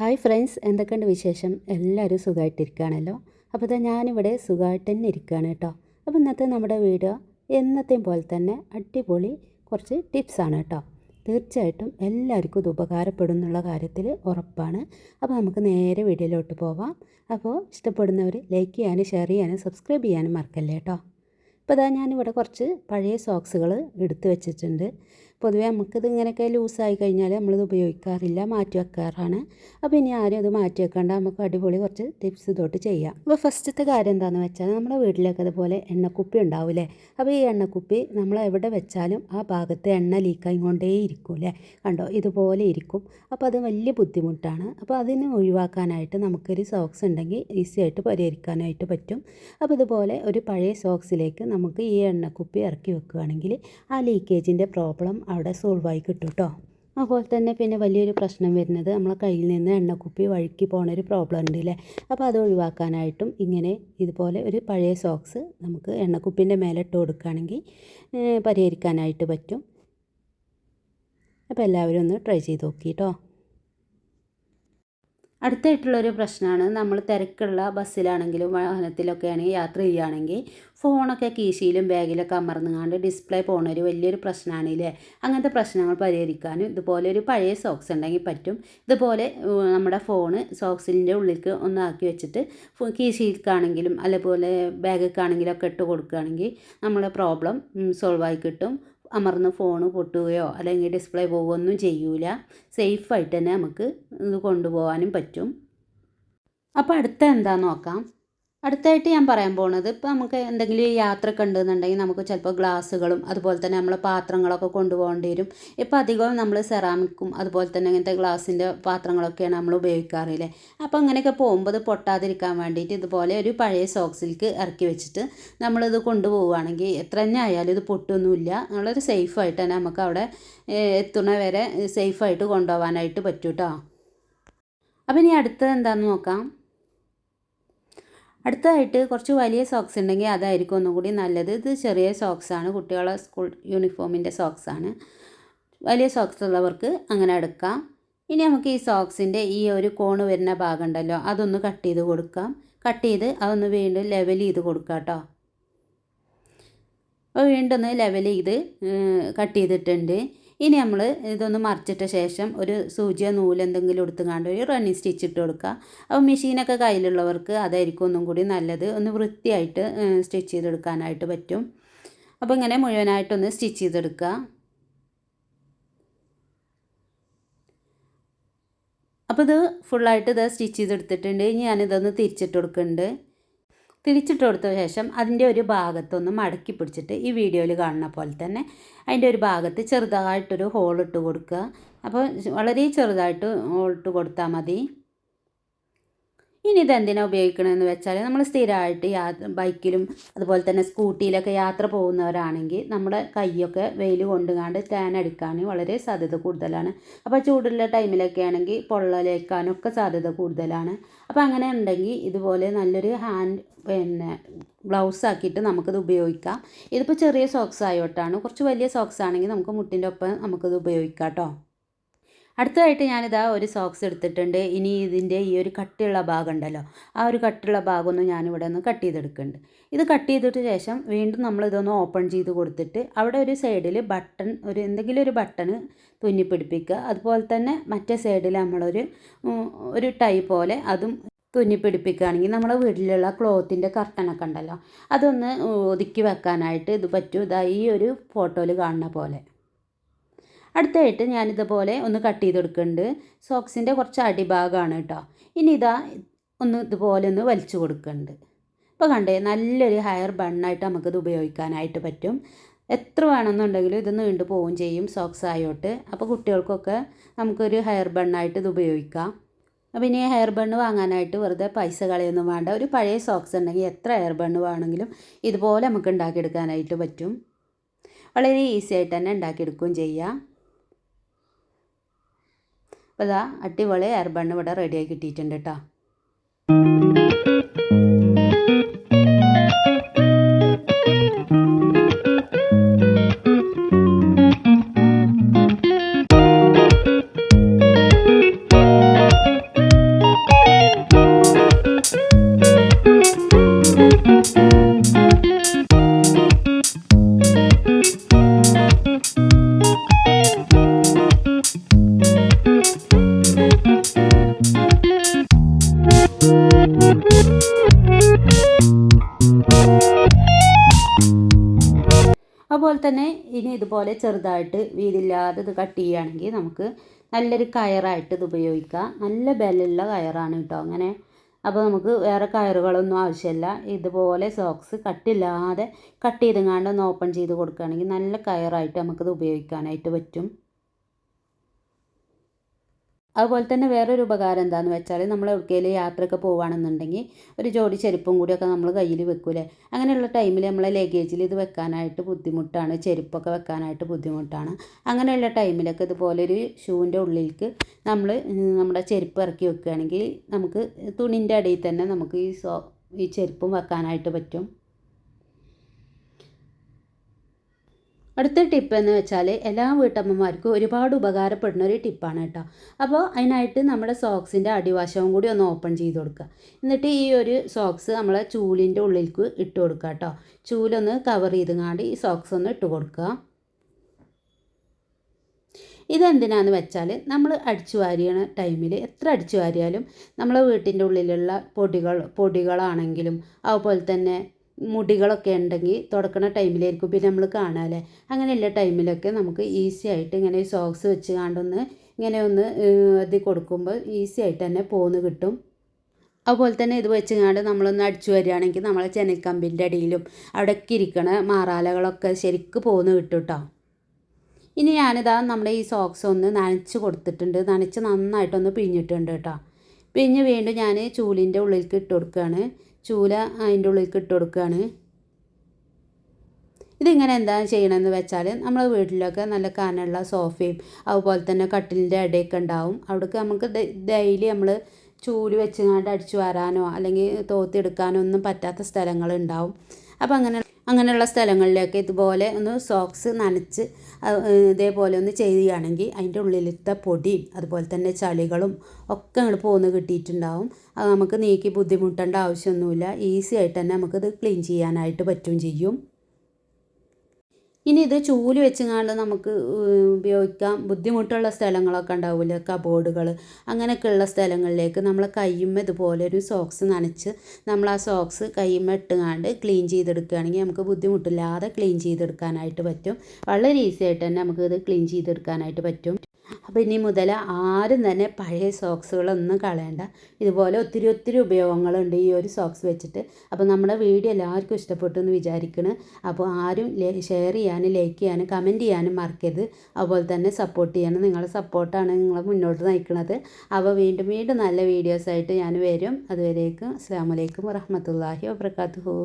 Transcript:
Hi friends എന്തൊക്കെയുണ്ട് വിശേഷം? എല്ലാവരും സുഖമായിട്ടിരിക്കുകയാണല്ലോ. അപ്പോൾ ഇതാ ഞാനിവിടെ സുഖമായിട്ട് തന്നെ ഇരിക്കുകയാണ് കേട്ടോ. അപ്പോൾ ഇന്നത്തെ നമ്മുടെ വീഡിയോ എന്നത്തെയും പോലെ തന്നെ അടിപൊളി കുറച്ച് ടിപ്സാണ് കേട്ടോ. തീർച്ചയായിട്ടും എല്ലാവർക്കും ഇത് ഉപകാരപ്പെടും എന്നുള്ള കാര്യത്തിൽ ഉറപ്പാണ്. അപ്പോൾ നമുക്ക് നേരെ വീഡിയോയിലോട്ട് പോവാം. അപ്പോൾ ഇഷ്ടപ്പെടുന്നവർ ലൈക്ക് ചെയ്യാനും ഷെയർ ചെയ്യാനും സബ്സ്ക്രൈബ് ചെയ്യാനും മറക്കല്ലേ കേട്ടോ. അപ്പോൾ ഇതാ ഞാനിവിടെ കുറച്ച് പഴയ സോക്സുകൾ എടുത്തു വെച്ചിട്ടുണ്ട്. പൊതുവേ നമുക്കിത് ഇങ്ങനെയൊക്കെ ലൂസായി കഴിഞ്ഞാൽ നമ്മളിത് ഉപയോഗിക്കാറില്ല മാറ്റി വെക്കാറാണ്. അപ്പോൾ ഇനി ആരും അത് മാറ്റി വെക്കേണ്ട നമുക്ക് അടിപൊളി കുറച്ച് ടിപ്സ് ഇതോട്ട് ചെയ്യാം. അപ്പോൾ ഫസ്റ്റത്തെ കാര്യം എന്താണെന്ന് വെച്ചാൽ നമ്മുടെ വീട്ടിലൊക്കെ അതുപോലെ എണ്ണക്കുപ്പി ഉണ്ടാവില്ലേ? അപ്പോൾ ഈ എണ്ണക്കുപ്പി നമ്മൾ എവിടെ വെച്ചാലും ആ ഭാഗത്ത് എണ്ണ ലീക്കായി കൊണ്ടേ ഇരിക്കും അല്ലേ? കണ്ടോ? ഇതുപോലെ ഇരിക്കും. അപ്പോൾ അത് വലിയ ബുദ്ധിമുട്ടാണ്. അപ്പോൾ അതിനെ ഒഴിവാക്കാനായിട്ട് നമുക്കൊരു സോക്സ് ഉണ്ടെങ്കിൽ ഈസി ആയിട്ട് പരിഹരിക്കാനായിട്ട് പറ്റും. അപ്പോൾ ഇതുപോലെ ഒരു പഴയ സോക്സിലേക്ക് നമുക്ക് ഈ എണ്ണക്കുപ്പി ഇറക്കി വെക്കുകയാണെങ്കിൽ ആ ലീക്കേജിന്റെ പ്രോബ്ലം അവിടെ സോൾവ് ആയി കിട്ടും കേട്ടോ അതുപോലെ തന്നെ പിന്നെ വലിയൊരു പ്രശ്നം വരുന്നത് നമ്മളെ കയ്യിൽ നിന്ന് എണ്ണക്കുപ്പി വഴുക്കി പോണ ഒരു പ്രോബ്ലം ഉണ്ട് അല്ലേ അപ്പോൾ അത് ഒഴിവാക്കാനായിട്ടും ഇങ്ങനെ ഇതുപോലെ ഒരു പഴയ സോക്സ് നമുക്ക് എണ്ണക്കുപ്പിന്റെ മേലെ ഇട്ട് കൊടുക്കുകയാണെങ്കിൽ പരിഹരിക്കാനായിട്ട് പറ്റും. അപ്പോൾ എല്ലാവരും ഒന്ന് ട്രൈ ചെയ്ത് നോക്കി കേട്ടോ അടുത്തായിട്ടുള്ളൊരു പ്രശ്നമാണ് നമ്മൾ തിരക്കുള്ള ബസ്സിലാണെങ്കിലും വാഹനത്തിലൊക്കെ ആണെങ്കിൽ യാത്ര ചെയ്യുകയാണെങ്കിൽ ഫോണൊക്കെ കീശയിലും ബാഗിലൊക്കെ അമർന്നുകൊണ്ട് ഡിസ്പ്ലേ പോണ ഒരു വലിയൊരു പ്രശ്നമാണല്ലേ അങ്ങനത്തെ പ്രശ്നങ്ങൾ പരിഹരിക്കാനും ഇതുപോലെ ഒരു പഴയ സോക്സ് ഉണ്ടെങ്കിൽ പറ്റും. ഇതുപോലെ നമ്മുടെ ഫോണ് സോക്സിന്റെ ഉള്ളിലേക്ക് ഒന്ന് വെച്ചിട്ട് കീശയിൽക്കാണെങ്കിലും അതുപോലെ ബാഗൊക്കെ ഒക്കെ ഇട്ട് കൊടുക്കുകയാണെങ്കിൽ നമ്മുടെ പ്രോബ്ലം സോൾവ് ആയി കിട്ടും. അമർന്ന് ഫോൺ പൊട്ടുകയോ അല്ലെങ്കിൽ ഡിസ്പ്ലേ പോവുകയോ ഒന്നും ചെയ്യൂല സേഫായിട്ട് തന്നെ നമുക്ക് ഇത് കൊണ്ടുപോകാനും പറ്റും. അപ്പോൾ അടുത്ത എന്താ നോക്കാം? അടുത്തായിട്ട് ഞാൻ പറയാൻ പോകുന്നത് ഇപ്പോൾ നമുക്ക് എന്തെങ്കിലും യാത്ര ഉണ്ടെന്നുണ്ടെങ്കിൽ നമുക്ക് ചിലപ്പോൾ ഗ്ലാസ്സുകളും അതുപോലെ തന്നെ നമ്മൾ പാത്രങ്ങളൊക്കെ കൊണ്ടുപോകേണ്ടി വരും. ഇപ്പോൾ അധികവും നമ്മൾ സെറാമിക്കും അതുപോലെ തന്നെ ഇങ്ങനത്തെ ഗ്ലാസിന്റെ പാത്രങ്ങളൊക്കെയാണ് നമ്മൾ ഉപയോഗിക്കാറില്ലേ. അപ്പോൾ അങ്ങനെയൊക്കെ പോകുമ്പോൾ പൊട്ടാതിരിക്കാൻ വേണ്ടിയിട്ട് ഇതുപോലെ ഒരു പഴയ സോക്സിലേക്ക് ഇറക്കി വെച്ചിട്ട് നമ്മളിത് കൊണ്ടുപോവുകയാണെങ്കിൽ എത്ര തന്നെ ആയാലും ഇത് പൊട്ടൊന്നുമില്ല. നമ്മളൊരു സേഫായിട്ട് തന്നെ നമുക്ക് അവിടെ എത്തുന്ന വരെ സേഫായിട്ട് കൊണ്ടുപോകാനായിട്ട് പറ്റൂട്ടോ. അപ്പം അപ്പോൾ ഇനി അടുത്തത് എന്താണെന്ന് നോക്കാം. അടുത്തതായിട്ട് കുറച്ച് വലിയ സോക്സ് ഉണ്ടെങ്കിൽ അതായിരിക്കും ഒന്നും കൂടി നല്ലത്. ഇത് ചെറിയ സോക്സാണ് കുട്ടികളെ സ്കൂൾ യൂണിഫോമിന്റെ സോക്സാണ് വലിയ സോക്സ് ഉള്ളവർക്ക് അങ്ങനെ എടുക്കാം. ഇനി നമുക്ക് ഈ സോക്സിന്റെ ഈ ഒരു കോണ് വരുന്ന ഭാഗം ഉണ്ടല്ലോ അതൊന്ന് കട്ട് ചെയ്ത് കൊടുക്കാം. കട്ട് ചെയ്ത് അതൊന്ന് വീണ്ടും ലെവൽ ചെയ്ത് കൊടുക്കാം കേട്ടോ അപ്പോൾ വീണ്ടും ഒന്ന് ലെവൽ ചെയ്ത് കട്ട് ചെയ്തിട്ടുണ്ട്. ഇനി നമ്മൾ ഇതൊന്ന് മറിച്ചിട്ട ശേഷം ഒരു സൂചിയോ എന്തെങ്കിലും എടുത്തുകൊണ്ട് ഒരു റണ്ണിങ് സ്റ്റിച്ച് ഇട്ട് കൊടുക്കുക. അപ്പോൾ മെഷീനൊക്കെ കയ്യിലുള്ളവർക്ക് അതായിരിക്കും ഒന്നും കൂടി നല്ലത്. ഒന്ന് വൃത്തിയായിട്ട് സ്റ്റിച്ച് ചെയ്തെടുക്കാനായിട്ട് പറ്റും. അപ്പോൾ ഇങ്ങനെ മുഴുവനായിട്ടൊന്ന് സ്റ്റിച്ച് ചെയ്തെടുക്കുക. അപ്പോൾ ഇത് ഫുള്ളായിട്ട് ഇത് സ്റ്റിച്ച് ചെയ്തെടുത്തിട്ടുണ്ട്. ഇനി ഞാനിതൊന്ന് തിരിച്ചിട്ട് കൊടുക്കുന്നുണ്ട്. തിരിച്ചിട്ട് കൊടുത്ത ശേഷം അതിന്റെ ഒരു ഭാഗത്തൊന്ന് മടക്കി പിടിച്ചിട്ട് ഈ വീഡിയോയിൽ കാണുന്ന പോലെ തന്നെ അതിന്റെ ഒരു ഭാഗത്ത് ചെറുതായിട്ടൊരു ഹോൾ ഇട്ട് കൊടുക്കുക. അപ്പോൾ വളരെ ചെറുതായിട്ട് ഹോൾ ഇട്ട് കൊടുത്താൽ മതി. ഇനി ഇതെന്തിനാണ് ഉപയോഗിക്കണമെന്ന് വെച്ചാൽ നമ്മൾ സ്ഥിരമായിട്ട് യാത്ര ബൈക്കിലും അതുപോലെ തന്നെ സ്കൂട്ടിയിലൊക്കെ യാത്ര പോകുന്നവരാണെങ്കിൽ നമ്മുടെ കൈയൊക്കെ വെയിൽ കൊണ്ടുകാണ്ട് ടാൻ അടിക്കാൻ വളരെ സാധ്യത കൂടുതലാണ്. അപ്പോൾ ചൂടുള്ള ടൈമിലൊക്കെ ആണെങ്കിൽ പൊള്ളലേക്കാനൊക്കെ സാധ്യത കൂടുതലാണ്. അപ്പോൾ അങ്ങനെ ഉണ്ടെങ്കിൽ ഇതുപോലെ നല്ലൊരു ഹാൻഡ് പിന്നെ ബ്ലൗസ് ആക്കിയിട്ട് നമുക്കിത് ഉപയോഗിക്കാം. ഇതിപ്പോൾ ചെറിയ സോക്സ് ആയോട്ടാണ്. കുറച്ച് വലിയ സോക്സ് ആണെങ്കിൽ നമുക്ക് മുട്ടിന്റെ ഒപ്പം നമുക്കിത് ഉപയോഗിക്കാം കേട്ടോ അടുത്തതായിട്ട് ഞാനിതാ ഒരു സോക്സ് എടുത്തിട്ടുണ്ട്. ഇനി ഇതിന്റെ ഈ ഒരു കട്ടിയുള്ള ഭാഗം ഉണ്ടല്ലോ ആ ഒരു കട്ടിയുള്ള ഭാഗമൊന്നും ഞാനിവിടെ ഒന്ന് കട്ട് ചെയ്തെടുക്കുന്നുണ്ട്. ഇത് കട്ട് ചെയ്തിട്ട് ശേഷം വീണ്ടും നമ്മൾ ഇതൊന്ന് ഓപ്പൺ ചെയ്ത് കൊടുത്തിട്ട് അവിടെ ഒരു സൈഡിൽ ബട്ടൺ ഒരു എന്തെങ്കിലും ഒരു ബട്ടൺ തുന്നിപ്പിടിപ്പിക്കുക അതുപോലെ തന്നെ മറ്റേ സൈഡിൽ നമ്മളൊരു ഒരു ടൈ പോലെ അതും തുന്നിപ്പിടിപ്പിക്കുകയാണെങ്കിൽ നമ്മുടെ വീട്ടിലുള്ള ക്ലോത്തിന്റെ കർട്ടനൊക്കെ ഉണ്ടല്ലോ. അതൊന്ന് ഒതുക്കി വെക്കാനായിട്ട് ഇത് പറ്റും. ഇതാ ഈ ഒരു ഫോട്ടോയിൽ കാണുന്ന പോലെ. അടുത്തായിട്ട് ഞാനിതുപോലെ ഒന്ന് കട്ട് ചെയ്ത് കൊടുക്കുന്നുണ്ട്. സോക്സിന്റെ കുറച്ച് അടിഭാഗമാണ് കേട്ടോ. ഇനി ഇതാ ഒന്ന് ഇതുപോലെ ഒന്ന് വലിച്ചു കൊടുക്കുന്നുണ്ട്. ഇപ്പോൾ കണ്ടേ നല്ലൊരു ഹെയർ ബണ്ണായിട്ട് നമുക്കിത് ഉപയോഗിക്കാനായിട്ട് പറ്റും. എത്ര വേണമെന്നുണ്ടെങ്കിലും ഇത് നീണ്ടു പോവുകയും ചെയ്യും സോക്സ് ആയോട്ട്. അപ്പോൾ കുട്ടികൾക്കൊക്കെ നമുക്കൊരു ഹെയർ ബണ്ണായിട്ട് ഇത് ഉപയോഗിക്കാം. അപ്പോൾ ഇനി ഹെയർ ബണ്ണ് വാങ്ങാനായിട്ട് വെറുതെ പൈസ കളയൊന്നും വേണ്ട. ഒരു പഴയ സോക്സ് ഉണ്ടെങ്കിൽ എത്ര ഹെയർ ബണ്ണ് വേണമെങ്കിലും ഇതുപോലെ നമുക്ക് ഉണ്ടാക്കിയെടുക്കാനായിട്ട് പറ്റും. വളരെ ഈസി ആയിട്ട് തന്നെ ഉണ്ടാക്കിയെടുക്കുകയും ചെയ്യാം. അപ്പോൾ ഇതാ അടിപൊളി എയർ ബണ്ണ് ഇവിടെ റെഡിയായി കിട്ടിയിട്ടുണ്ട് കേട്ടോ അതുപോലെ തന്നെ ഇനി ഇതുപോലെ ചെറുതായിട്ട് വീതില്ലാതെ ഇത് കട്ട് ചെയ്യുകയാണെങ്കിൽ നമുക്ക് നല്ലൊരു കയറായിട്ട് ഇത് ഉപയോഗിക്കാം. നല്ല ബലമുള്ള കയറാണ് കേട്ടോ അങ്ങനെ. അപ്പോൾ നമുക്ക് വേറെ കയറുകളൊന്നും ആവശ്യമില്ല. ഇതുപോലെ സോക്സ് കട്ടില്ലാതെ കട്ട് ചെയ്തെങ്ങാണ്ട് ഒന്ന് ഓപ്പൺ ചെയ്ത് കൊടുക്കുകയാണെങ്കിൽ നല്ല കയറായിട്ട് നമുക്കിത് ഉപയോഗിക്കാനായിട്ട് പറ്റും. അതുപോലെ തന്നെ വേറൊരു ഉപകാരം എന്താണെന്ന് വെച്ചാൽ നമ്മൾ എവിടേക്കെങ്കിലും യാത്രയൊക്കെ പോവുകയാണെന്നുണ്ടെങ്കിൽ ഒരു ജോഡി ചെരുപ്പും കൂടിയൊക്കെ നമ്മൾ കയ്യിൽ വെക്കൂലേ അങ്ങനെയുള്ള ടൈമിൽ നമ്മളെ ലഗേജിൽ ഇത് വെക്കാനായിട്ട് ബുദ്ധിമുട്ടാണ് ചെരുപ്പൊക്കെ വെക്കാനായിട്ട് ബുദ്ധിമുട്ടാണ്. അങ്ങനെയുള്ള ടൈമിലൊക്കെ ഇതുപോലെ ഒരു ഷൂവിന്റെ ഉള്ളിലേക്ക് നമ്മൾ നമ്മുടെ ചെരുപ്പ് ഇറക്കി വെക്കുകയാണെങ്കിൽ നമുക്ക് തുണിന്റെ അടിയിൽ തന്നെ നമുക്ക് ഈ സോ ഈ ചെരുപ്പും വെക്കാനായിട്ട് പറ്റും. അടുത്ത ടിപ്പ് എന്ന് വെച്ചാൽ എല്ലാ വീട്ടമ്മമാർക്കും ഒരുപാട് ഉപകാരപ്പെടുന്ന ഒരു ടിപ്പാണ് കേട്ടോ. അപ്പോൾ അതിനായിട്ട് നമ്മുടെ സോക്സിന്റെ അടിവശവും കൂടി ഒന്ന് ഓപ്പൺ ചെയ്ത് കൊടുക്കുക. എന്നിട്ട് ഈ ഒരു സോക്സ് നമ്മളെ ചൂലിന്റെ ഉള്ളിലേക്ക് ഇട്ട് കൊടുക്കുക കേട്ടോ. ചൂലൊന്ന് കവർ ചെയ്തുങ്ങാണ്ട് ഈ സോക്സ് ഒന്ന് ഇട്ട് കൊടുക്കുക. ഇതെന്തിനാന്ന് വെച്ചാൽ നമ്മൾ അടിച്ചു വാരിയണ ടൈമിൽ എത്ര അടിച്ചു വാരിയാലും നമ്മളെ വീട്ടിന്റെ ഉള്ളിലുള്ള പൊടികൾ പൊടികളാണെങ്കിലും അതുപോലെ തന്നെ മുടികളൊക്കെ ഉണ്ടെങ്കിൽ തുടക്കണ ടൈമിലായിരിക്കും. പിന്നെ നമ്മൾ കാണാമല്ലേ അങ്ങനെയുള്ള ടൈമിലൊക്കെ നമുക്ക് ഈസി ആയിട്ട് ഇങ്ങനെ സോക്സ് വെച്ച് കണ്ടൊന്ന് ഇങ്ങനെ ഒന്ന് ഇത് കൊടുക്കുമ്പോൾ ഈസി ആയിട്ട് തന്നെ പോന്ന് കിട്ടും. അതുപോലെ തന്നെ ഇത് വെച്ചുകൊണ്ട് നമ്മളൊന്ന് അടിച്ചു വരികയാണെങ്കിൽ നമ്മളെ ചെനക്കമ്പിന്റെ അടിയിലും അവിടെയൊക്കെ ഇരിക്കണ മാറാലകളൊക്കെ ശരിക്ക് പോന്ന് കിട്ടും കേട്ടോ ഇനി ഞാനിതാ നമ്മുടെ ഈ സോക്സ് ഒന്ന് നനച്ച് കൊടുത്തിട്ടുണ്ട്. നനച്ച് നന്നായിട്ടൊന്ന് പിഴിഞ്ഞിട്ടുണ്ട് കേട്ടോ. പിഴിഞ്ഞ് വീണ്ടും ഞാൻ ചൂലിന്റെ ഉള്ളിലേക്ക് ഇട്ട് കൊടുക്കുകയാണ്. ചൂല അതിന്റെ ഉള്ളിലേക്ക് ഇട്ട് കൊടുക്കുകയാണ്. ഇതിങ്ങനെ എന്താണ് ചെയ്യണമെന്ന് വെച്ചാൽ നമ്മൾ വീട്ടിലൊക്കെ നല്ല കനമുള്ള സോഫയും അതുപോലെ തന്നെ കട്ടിലിന്റെ ഇടയൊക്കെ ഉണ്ടാവും. അവിടേക്ക് നമുക്ക് ഡെയിലി നമ്മൾ ചൂൽ വെച്ചുകൊണ്ട് അടിച്ചു വരാനോ അല്ലെങ്കിൽ തോത്തിയെടുക്കാനോ ഒന്നും പറ്റാത്ത സ്ഥലങ്ങളുണ്ടാവും അപ്പോൾ അങ്ങനെ അങ്ങനെയുള്ള സ്ഥലങ്ങളിലൊക്കെ ഇതുപോലെ ഒന്ന് സോക്സ് നനച്ച് ഇതേപോലെ ഒന്ന് ചെയ്യുകയാണെങ്കിൽ അതിന്റെ ഉള്ളിലത്തെ പൊടിയും അതുപോലെ തന്നെ ചളികളും ഒക്കെ അങ്ങോട്ട് പോന്ന് കിട്ടിയിട്ടുണ്ടാവും. അത് നമുക്ക് നീക്കി ബുദ്ധിമുട്ടേണ്ട ആവശ്യമൊന്നുമില്ല. ഈസി ആയിട്ട് തന്നെ നമുക്കിത് ക്ലീൻ ചെയ്യാനായിട്ട് പറ്റുകയും ചെയ്യും. ഇനി ഇത് ചൂൽ വെച്ചുകൊണ്ട് നമുക്ക് ഉപയോഗിക്കാം. ബുദ്ധിമുട്ടുള്ള സ്ഥലങ്ങളൊക്കെ ഉണ്ടാവില്ല കബോർഡുകൾ അങ്ങനെയൊക്കെയുള്ള സ്ഥലങ്ങളിലേക്ക് നമ്മൾ കയ്യുമ്മ ഇതുപോലെ ഒരു സോക്സ് നനച്ച് നമ്മൾ ആ സോക്സ് കയ്യുമ്മ ഇട്ടുകൊണ്ട് ക്ലീൻ ചെയ്തെടുക്കുകയാണെങ്കിൽ നമുക്ക് ബുദ്ധിമുട്ടില്ലാതെ ക്ലീൻ ചെയ്തെടുക്കാനായിട്ട് പറ്റും. വളരെ ഈസി ആയിട്ട് തന്നെ നമുക്ക് ഇത് ക്ലീൻ ചെയ്തെടുക്കാനായിട്ട് പറ്റും. അപ്പോൾ ഇനി മുതൽ ആരും തന്നെ പഴയ സോക്സുകളൊന്നും കളയണ്ട. ഇതുപോലെ ഒത്തിരി ഒത്തിരി ഉപയോഗങ്ങളുണ്ട് ഈ ഒരു സോക്സ് വെച്ചിട്ട്. അപ്പോൾ നമ്മുടെ വീഡിയോ എല്ലാവർക്കും ഇഷ്ടപ്പെട്ടു എന്ന് വിചാരിക്കണം. അപ്പോൾ ആരും ഷെയർ ചെയ്യാനും ലൈക്ക് ചെയ്യാനും കമന്റ് ചെയ്യാനും മറക്കരുത്. അതുപോലെ തന്നെ സപ്പോർട്ട് ചെയ്യാനും നിങ്ങളുടെ സപ്പോർട്ടാണ് നിങ്ങളെ മുന്നോട്ട് നയിക്കുന്നത് അപ്പോൾ വീണ്ടും വീണ്ടും നല്ല വീഡിയോസായിട്ട് ഞാൻ വരും. അതുവരേക്കും അസ്സാം വലൈക്കും വറഹമത്തല്ലാഹി വാബർക്കാത്തുഹു